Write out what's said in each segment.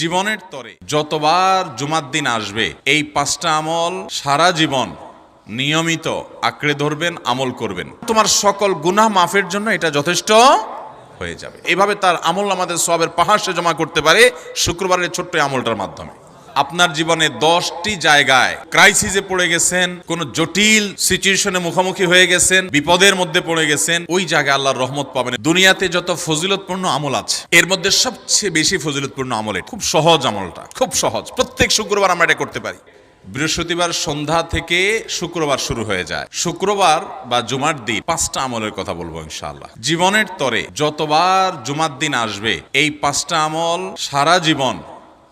জীবনের তরে। যতবার জুমার দিন আসবে, এই পাঁচটা আমল সারা জীবন নিয়মিত আঁকড়ে ধরবেন, আমল করবেন। তোমার সকল গুনাহ মাফের জন্য এটা যথেষ্ট হয়ে যাবে। এভাবে তার আমল আমাদের সবের পাহাড় সে জমা করতে পারে শুক্রবারের ছোট্ট আমলটার মাধ্যমে। আপনার জীবনে দশটি জায়গায় ক্রাইসিসে পড়ে গেছেন, কোন জটিল সিচুয়েশনে মুখোমুখি হয়ে গেছেন, বিপদের মধ্যে পড়ে গেছেন, ওই জায়গায় আল্লাহর রহমত পাবেন। দুনিয়াতে যত ফজিলতপূর্ণ আমল আছে, এর মধ্যে সবচেয়ে বেশি ফজিলতপূর্ণ আমল খুব সহজ আমলটা, খুব সহজ। প্রত্যেক শুক্রবার আমরা এটা করতে পারি। বৃহস্পতিবার সন্ধ্যা থেকে শুক্রবার শুরু হয়ে যায়। শুক্রবার বা জুমার দিন, পাঁচটা আমলের কথা বলব ইনশাআল্লাহ। জীবনের তরে যতবার জুমার দিন আসবে, এই পাঁচটা আমল সারা জীবন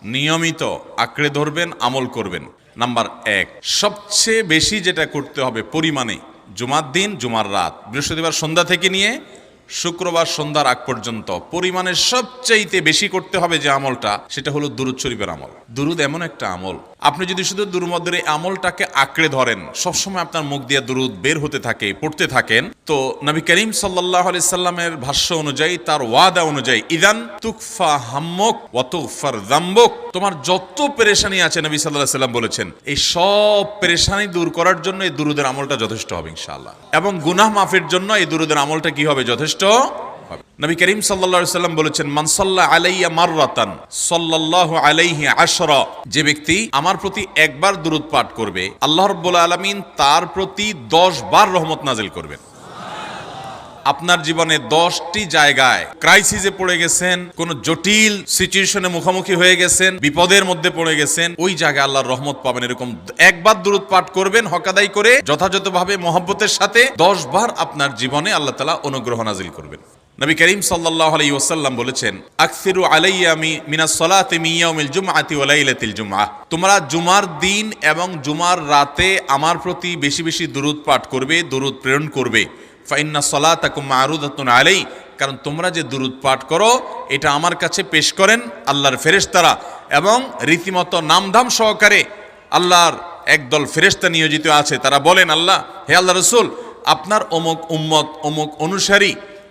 নিয়মিত আঁকড়ে ধরবেন, আমল করবেন। নাম্বার এক, সবচেয়ে বেশি যেটা করতে হবে পরিমাণে জুমার দিন, জুমার রাত। বৃহস্পতিবার সন্ধ্যা থেকে নিয়ে শুক্রবার সন্ধ্যার আগ পর্যন্ত পরিমাণের সবচাইতে বেশি করতে হবে যে আমলটা, সেটা হলো দুরুদ শরীফের আমল। দুরুদ এমন একটা আমল আপনি যদি শুধু দুর্মদের এই আমলটাকে আঁকড়ে ধরেন, সবসময় আপনার মুখ দিয়ে দুরুদ বের হতে থাকে, পড়তে থাকেন তো নবী করিম সাল্লাহ আলি সাল্লামের ভাষ্য অনুযায়ী, তার ওয়াদা অনুযায়ী, ইদান তুকফা হাম্মক ওয়াতুফার দাম্বক। তোমার যত পেরেশানি আছে, নবী সাল্লাহ সাল্লাম বলেছেন, এই সব পেরেশানি দূর করার জন্য এই দুরুদের আমলটা যথেষ্ট হবে ইনশাআল্লাহ। এবং গুনাহ মাফের জন্য এই দুরুদের আমলটা কি হবে যথেষ্ট? হবে। নবী করিম সাল্লা সাল্লাম বলেছেন মানসাল্লাহ আলাইয়া মাররাতান, সাল্লাল্লাহু আলাইহি আশরা। যে ব্যক্তি আমার প্রতি একবার দুরুদ পাঠ করবে, আল্লাহ রাব্বুল আলামিন তার প্রতি দশ বার রহমত নাজিল করবেন। আপনার জীবনে দশটি জায়গায় ক্রাইসিসে পড়ে গেছেন, কোন জটিল সিচুয়েশনে মুখোমুখি হয়ে গেছেন, বিপদের মধ্যে পড়ে গেছেন, ওই জায়গায় আল্লাহর রহমত পাবেন এরকম একবার দূরত পাঠ করবেন হকাদাই করে যথাযথভাবে মহব্বতের সাথে দশ বার আপনার জীবনে আল্লাহ তালা অনুগ্রহ নাজিল করবেন। নবী করিম সাল্লাল্লাহু আলাইহি ওয়াসাল্লাম বলেছেন, আকসিরু আলাইয়া মি, মিনাস সালাতি মিন ইয়াউমিল জুমআতি ওয়া লাইলাতিল জুমআহ। তোমরা জুমার দিন এবং জুমার রাতে আমার প্রতি বেশি বেশি দুরূদ পাঠ করবে, দুরূদ প্রেরণ করবে। ফাইন্না সলাতাকুম মারুদাতুন আলাই কারণ তোমরা যে দুরুদ পাঠ করো, এটা আমার কাছে পেশ করেন আল্লাহর ফেরেশতারা এবং রীতিমতো নামধাম সহকারে আল্লাহর একদল ফেরেশতা নিয়োজিত আছে। তারা বলেন, আল্লাহ, হে আল্লাহ রসুল, আপনার অমুক উম্মত অমুক অনুসারী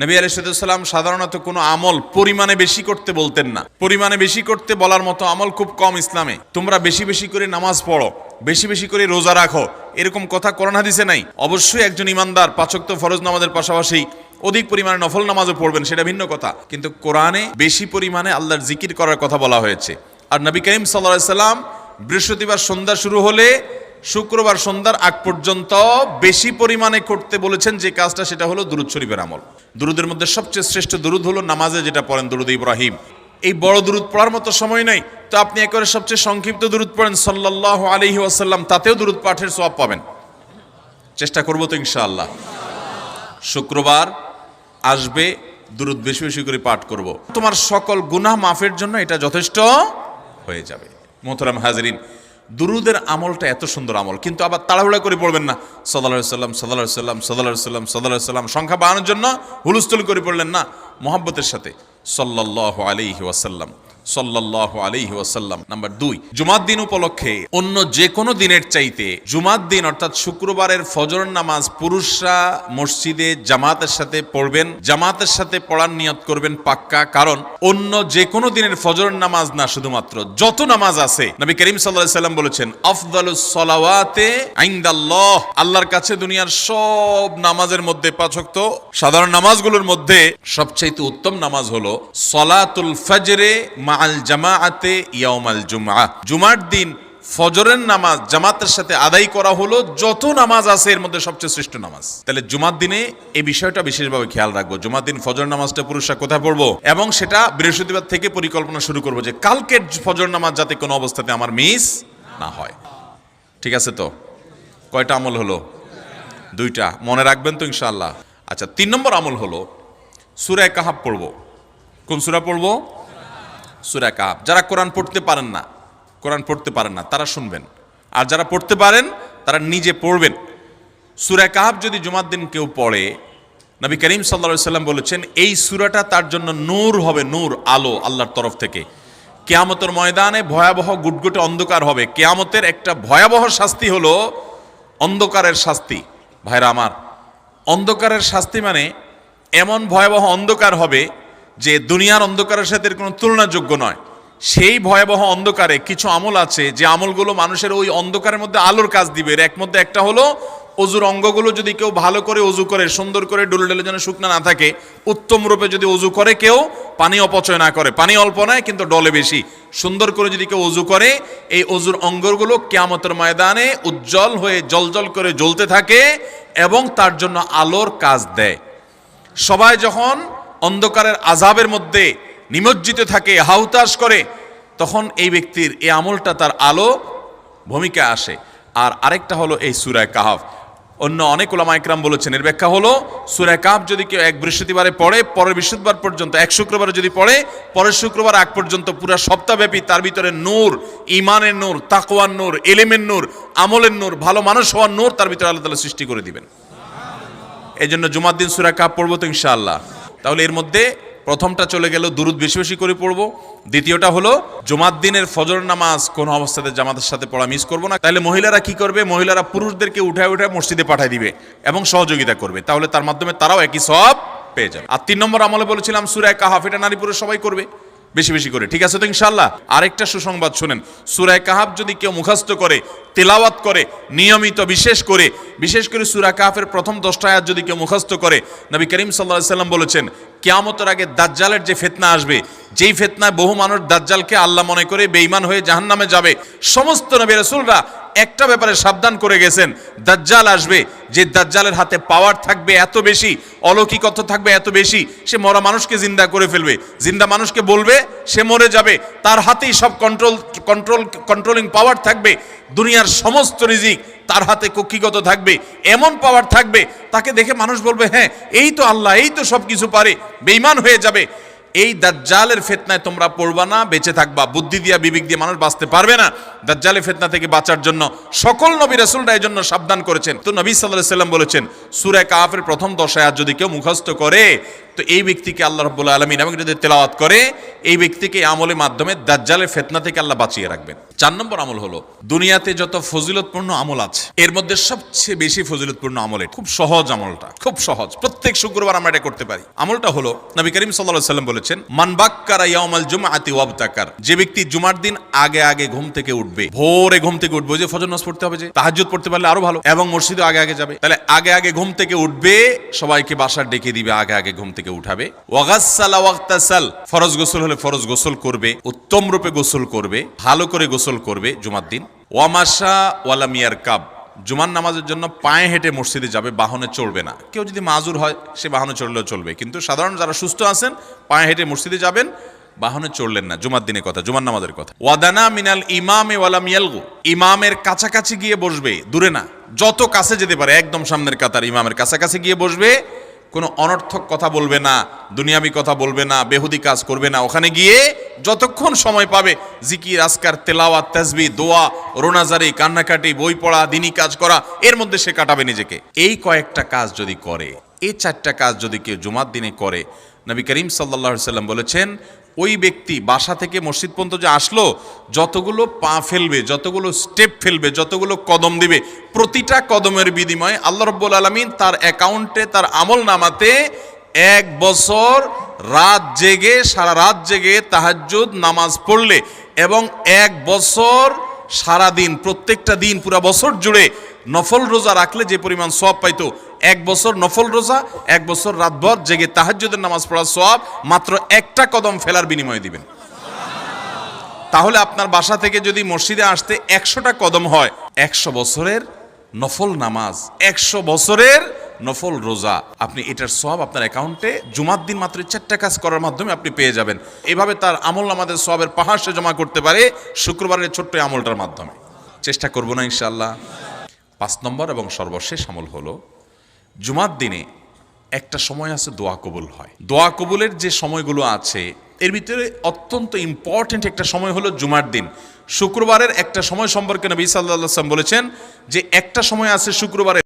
নবী আলাইসাল্লাম সাধারণত কোনো আমল পরিমাণে বেশি করতে বলতেন না। পরিমাণে বেশি করতে বলার মতো আমল খুব কম ইসলামে। তোমরা বেশি বেশি করে নামাজ পড়ো, বেশি বেশি করে রোজা রাখো, এরকম কথা করোনা হাদিসে নাই। অবশ্যই একজন ইমানদার পাচক্ত ফরজ নামাজের পাশাপাশি অধিক পরিমাণে নফল নামাজও পড়বেন, সেটা ভিন্ন কথা। কিন্তু কোরআনে বেশি পরিমাণে আল্লাহর জিকির করার কথা বলা হয়েছে। আর নবী করিম সাল্লাহ সাল্লাম বৃহস্পতিবার সন্ধ্যা শুরু হলে শুক্রবার সন্ধ্যার আগ পর্যন্ত বেশি পরিমাণে করতে বলেছেন যে কাজটা সেটা হলো দুরুদ শরীফের আমল। দুরুদের মধ্যে সবচেয়ে শ্রেষ্ঠ দুরুদ হলো নামাজে যেটা পড়েন দুরুদ ইব্রাহিম। এই বড় দুরুদ পড়ার মতো সময় নাই, তো আপনি একেবারে সবচেয়ে সংক্ষিপ্ত দুরুদ পড়েন সাল্লাহ আলহি ওয়াসাল্লাম, তাতেও দুরুদ পাঠের সব পাবেন। চেষ্টা করব তো ইনশাআল্লাহ। শুক্রবার আসবে, দুরুদ বেশি বেশি করে পাঠ করব। তোমার সকল গুনাহ মাফের জন্য এটা যথেষ্ট হয়ে যাবে। মোহতরাম হাজরিন দুরুদের আমলটা এত সুন্দর আমল, কিন্তু আবার তাড়াহুড়া করে পড়বেন না। সদাল্লাহ সাল্লাম সদাল্লাহ সাল্লাম সদাল্লাহ সাল্লাম সদাল্লাহ সাল্লাম সংখ্যা বাড়ানোর জন্য হুলস্থুল করে পড়লেন না, মোহাব্বতের সাথে। সাল্লাহ আলি ওয়াসাল্লাম। সাল্লাহ আলাইহি ওয়াসাল্লাম। নাম্বার দুই, জুমার দিন উপলক্ষে অন্য যে কোনো দিনের চাইতে জুমার দিন, অর্থাৎ শুক্রবারের ফজর নামাজ পুরুষরা মসজিদে জামাতের সাথে পড়বেন। জামাতের সাথে পড়ার নিয়ত করবেন পাক্কা, কারণ অন্য যে কোনো দিনের ফজর নামাজ না শুধুমাত্র, যত নামাজ আছে, নবী করিম সাল্লাম বলেছেন, আফদালুস সলাওয়াতে আল্লাহর কাছে দুনিয়ার সব নামাজের মধ্যে পাচক্ত সাধারণ নামাজগুলোর মধ্যে সবচাইতে উত্তম নামাজ হলো সলাতুল ফজরে মাল জামাআতে ইয়াউমাল জুমআ। জুমার দিন ফজরের নামাজ জামাতের সাথে আদায় করা হলো, যত নামাজ আছে এর মধ্যে সবচেয়ে শ্রেষ্ঠ নামাজ। তাহলে জুমার দিনে এই বিষয়টা বিশেষভাবে খেয়াল রাখব। জুমার দিন ফজর নামাজটা পুরুষরা কোথায় পড়ব? এবং সেটা বৃহস্পতিবার থেকে পরিকল্পনা শুরু করব যে কালকের ফজর নামাজ যাতে কোনো অবস্থাতে আমার মিস না হয়। ঠিক আছে তো? কয়টা আমল হলো? দুইটা। মনে রাখবেন তো ইনশাআল্লাহ। আচ্ছা তিন নম্বর আমল হলো সুরায় কাহাব পড়ব। কোন সুরা পড়ব? সুরা কাহাব যারা কোরআন পড়তে পারেন না, কোরআন পড়তে পারেন না, তারা শুনবেন। আর যারা পড়তে পারেন, তারা নিজে পড়বেন। সুরা কাহাব যদি জুমার দিন কেউ পড়ে, নবী করিম সাল্লা সাল্লাম বলেছেন, এই সুরাটা তার জন্য নূর হবে, নূর, আলো আল্লাহর তরফ থেকে। কেয়ামতের ময়দানে ভয়াবহ গুটগুটে অন্ধকার হবে। কেয়ামতের একটা ভয়াবহ শাস্তি হলো অন্ধকারের শাস্তি। ভাইরা আমার, অন্ধকারের শাস্তি মানে এমন ভয়াবহ অন্ধকার হবে যে দুনিয়ার অন্ধকারের সাথে কোনো তুলনাযোগ্য নয়। সেই ভয়াবহ অন্ধকারে কিছু আমল আছে যে আমলগুলো মানুষের ওই অন্ধকারের মধ্যে আলোর কাজ দিবে। এর এক মধ্যে একটা হলো অজুর অঙ্গগুলো যদি কেউ ভালো করে অজু করে, সুন্দর করে ডুলে ডুলে যেন শুকনা না থাকে, উত্তম রূপে যদি অজু করে কেউ, পানি অপচয় না করে। পানি অল্প নয়, কিন্তু ডলে বেশি। সুন্দর করে যদি কেউ অজু করে, এই অজুর অঙ্গগুলো কেয়ামতের ময়দানে উজ্জ্বল হয়ে জলজল করে জ্বলতে থাকে এবং তার জন্য আলোর কাজ দেয়। সবাই যখন অন্ধকারের আজাবের মধ্যে নিমজ্জিত থাকে হাউতাস করে, তখন এই ব্যক্তির এই আমলটা তার আলো ভূমিকা আসে। আর আরেকটা হলো এই সুরায় কাহাফ। অন্য অনেক ওলামা একরাম বলেছেন, এর ব্যাখ্যা হলো, সুরায় কাহাফ যদি কেউ এক বৃহস্পতিবারে পড়ে, পরের বৃহস্পতিবার পর্যন্ত, এক শুক্রবারে যদি পড়ে, পরের শুক্রবার আগ পর্যন্ত পুরা সপ্তাহব্যাপী তার ভিতরে নূর ইমানের নূর, তাকওয়ার নূর এলেমের নূর, আমলের নূর, ভালো মানুষ হওয়ার নূর তার ভিতরে আল্লাহ তালা সৃষ্টি করে দিবেন। এই জন্য জুমার দিন সুরা কাপ পড়ব তো ইনশাআল্লাহ। তাহলে এর মধ্যে প্রথমটা চলে গেল দুরুদ বেশি বেশি করে পড়ব। দ্বিতীয়টা হলো, জুমার দিনের ফজর নামাজ কোনো অবস্থাতে জামাতের সাথে পড়া মিস করব না। তাহলে মহিলারা কি করবে? মহিলারা পুরুষদেরকে উঠায় উঠায় মসজিদে পাঠিয়ে দিবে এবং সহযোগিতা করবে। তাহলে তার মাধ্যমে তারাও একই সব পেয়ে যাবে। আর তিন নম্বর আমলে বলেছিলাম সুরায় কাহাফ, এটা নারী পুরুষ সবাই করবে। বেশি বেশি করে, ঠিক আছে তো ইনশাল্লাহ আরেকটা সুসংবাদ শুনেন। সুরায় কাহাব যদি কেউ মুখস্থ করে, তেলাওয়াত করে, নিয়মিত বিশেষ করে বিশেষ করে সুরা কাহাফের প্রথম দশটা আয়াত যদি কেউ মুখস্থ করে, নবী করিম সাল্লাহ সাল্লাম বলেছেন, কেয়ামতের আগে দাজ্জালের যে ফেতনা আসবে, যেই ফেতনায় বহু মানুষ দাজ্জালকে আল্লাহ মনে করে বেঈমান হয়ে জাহান্নামে যাবে, সমস্ত নবী রসুলরা একটা ব্যাপারে সাবধান করে গেছেন, দাজ্জাল আসবে। যে দাজ্জালের হাতে পাওয়ার থাকবে এত বেশি অলৌকিকত্ব থাকবে এত বেশি, সে মরা মানুষকে জিন্দা করে ফেলবে। জিন্দা মানুষকে বলবে, সে মরে যাবে। তার হাতেই সব কন্ট্রোল কন্ট্রোল কন্ট্রোলিং পাওয়ার থাকবে। দুনিয়ার সমস্ত রিজিক তার হাতে কক্ষিগত থাকবে। এমন পাওয়ার থাকবে, তাকে দেখে মানুষ বলবে হ্যাঁ এই তো আল্লাহ, এই তো সব কিছু পারে বেইমান হয়ে যাবে। এই দাজ্জালের ফেতনায় তোমরা পড়বা না, বেঁচে থাকবা। বুদ্ধি দিয়া, বিবেক দিয়ে মানুষ বাঁচতে পারবে না। দাজ্জালের ফেতনা থেকে বাঁচার জন্য সকল নবী রাসুলরা এই জন্য সাবধান করেছেন। তো নবী সাল্লাহ সাল্লাম বলেছেন, সুরে কাফের প্রথম দশায় যদি কেউ মুখস্থ করে তো এই ব্যক্তিকে আল্লাহ রাব্বুল আলামিন এবং যদি তেলাওয়াত করে, এই ব্যক্তিকে আমলের মাধ্যমে দাজ্জালের ফেতনা থেকে আল্লাহ বাঁচিয়ে রাখবেন। চার নম্বর আমল হলো, দুনিয়াতে যত ফজিলতপূর্ণ আমল আছে, এর মধ্যে সবচেয়ে বেশি ফজিলতপূর্ণ আমল। খুব সহজ আমলটা, খুব সহজ। প্রত্যেক শুক্রবার আমরা এটা করতে পারি। আমলটা হলো, নবী করিম আলাইহি সাল্লাম বলেছেন, মান বাক্কারা ইয়াউমাল জুমআতি ওয়াবতাকার যে ব্যক্তি জুমার দিন আগে আগে ঘুম থেকে উঠবে, ভোরে ঘুম থেকে উঠবে যে ফজর নামাজ পড়তে হবে যে, তাহাজ্জুদ পড়তে পারলে আরও ভালো, এবং মসজিদে আগে আগে যাবে, তাহলে আগে আগে ঘুম থেকে উঠবে, সবাইকে বাসার ডেকে দিবে, আগে আগে ঘুম থেকে উঠাবে। ওয়াগাসালা ফরজ গোসল হলে ফরজ গোসল করবে, উত্তম রূপে গোসল করবে, ভালো করে গোসল করবে জুমার দিন। ওয়ামাশা ওয়ালা মিয়ার কাব জুমার নামাজের জন্য পায়ে হেঁটে মসজিদে যাবে, বাহনে চলবে না। কেউ যদি মাজুর হয়, সে বাহনে চললেও চলবে। কিন্তু সাধারণ যারা সুস্থ আছেন, পায়ে হেঁটে মসজিদে যাবেন, বাহনে চললেন না। জুমার দিনের কথা, জুমার নামাজের কথা। ওয়াদানা মিনাল ইমামে ওয়ালা মিয়ালগু ইমামের কাছাকাছি গিয়ে বসবে, দূরে না। যত কাছে যেতে পারে, একদম সামনের কাতার ইমামের কাছাকাছি গিয়ে বসবে কোনো অনর্থক কথা বলবে না, দুনিয়াবি কথা বলবে না, বেহুদি কাজ করবে না। ওখানে গিয়ে যতক্ষণ সময় পাবে, জিকির আসকার তেলাওয়া তেজবি দোয়া, রোনাজারি, কান্নাকাটি, বই পড়া দিনী কাজ করা, এর মধ্যে সে কাটাবে নিজেকে। এই কয়েকটা কাজ যদি করে, এই চারটা কাজ যদি কেউ জুমার দিনে করে, নবী করিম সাল্লা সাল্লাম বলেছেন ওই ব্যক্তি বাসা থেকে মসজিদ পর্যন্ত যে আসলো, যতগুলো পা ফেলবে, যতগুলো স্টেপ ফেলবে, যতগুলো কদম দিবে, প্রতিটা কদমের বিনিময়ে আল্লাহ রব্বুল আলমিন তার অ্যাকাউন্টে, তার আমল নামাতে এক বছর রাত জেগে, সারা রাত জেগে তাহাজ্জুদ, নামাজ পড়লে এবং এক বছর সারা দিন প্রত্যেকটা দিন, পুরা বছর জুড়ে নফল রোজা রাখলে যে পরিমাণ সব পাইতো এক বছর নফল রোজা, এক বছর রাতভর জেগে তাহাজ্জুদের নামাজ পড়ার সব মাত্র একটা কদম ফেলার বিনিময়ে দিবেন। তাহলে আপনার বাসা থেকে যদি মসজিদে আসতে একশোটা কদম হয়, একশো বছরের নফল নামাজ, একশো বছরের নফল রোজা, আপনি এটার সব আপনার অ্যাকাউন্টে জুমার দিন মাত্র চারটা কাজ করার মাধ্যমে আপনি পেয়ে যাবেন। এভাবে তার আমল আমাদের সবের পাহাড় সে জমা করতে পারে শুক্রবারের ছোট্ট আমলটার মাধ্যমে। চেষ্টা করব না ইনশাল্লাহ পাঁচ নম্বর এবং সর্বশেষ আমল হলো জুমার দিনে একটা সময় আছে দোয়া কবুল হয়। দোয়া কবুলের যে সময়গুলো আছে, এর ভিতরে অত্যন্ত ইম্পর্ট্যান্ট একটা সময় হলো জুমার দিন। শুক্রবারের একটা সময় সম্পর্কে নবী সাল্লাহ বলেছেন যে একটা সময় আছে শুক্রবারে